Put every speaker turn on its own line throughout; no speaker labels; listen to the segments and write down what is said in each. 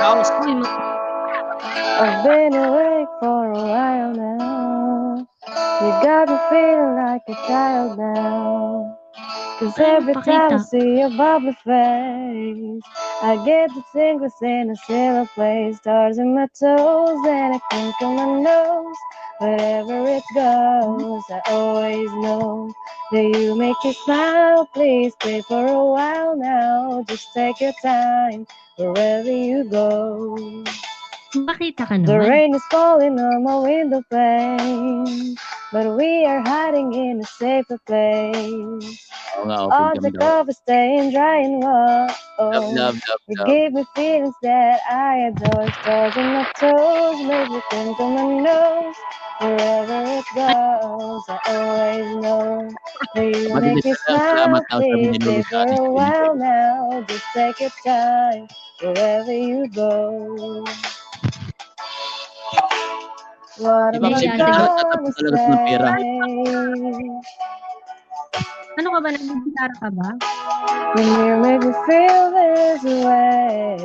House.
Uy, ma-
I've been awake for a while now. You got me feeling like a child now. Cause every time I see your bubbly face, I get the tingles in a silver place. Stars in my toes and a crinkle my nose. Wherever it goes, I always know that you make me smile. Please stay for a while now. Just take your time wherever you go.
Pakita ka
The rain is falling on my window pane, but we are hiding in a safer place.
Oo nga, open
All the
daw.
covers staying dry and warm.
Love, love, love,
You give me feelings that I adore. Stars in my toes, make me think on my nose. Wherever it goes, I always know you make me smile. Please stay for a while now. Just take your time wherever you go. What am I
Hindi,
siyempre,
ate.
gonna
talaga ng pera.
say?
Ano ka ba? Nag-gitara ka ba?
When you make me feel this way,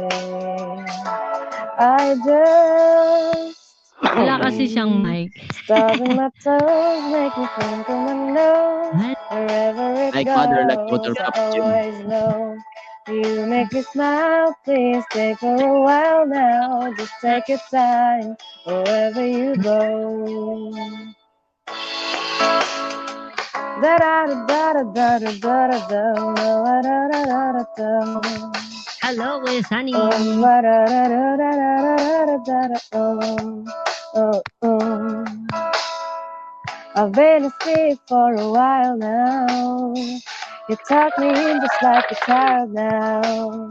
I just
Wala kasi siyang mic.
stars in my toes make me think of my nose. Wherever it
Like
goes,
mother, like daughter,
I
Pop Jim.
always know. You make me smile, please stay for a while now. Just take your time wherever you go.
Hello, it's honey.
Oh, oh. I've been asleep for a while now. You tuck me in just like a child now.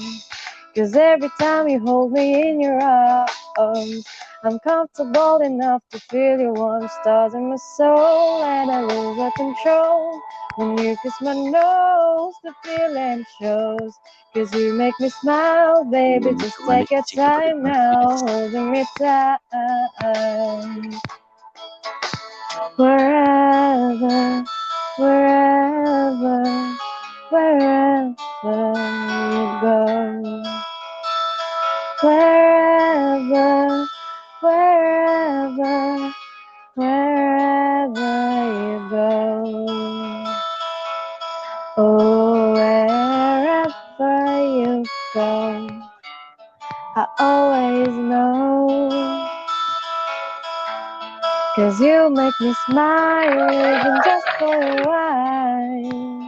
Cause every time you hold me in your arms, I'm comfortable enough to feel your warm stars in my soul, and I lose my control. When you kiss my nose, the feeling shows. Cause you make me smile, baby.
Mm,
Just take your time now, holding me tight. Wherever, I always know. Cause you make me smile even just for a while.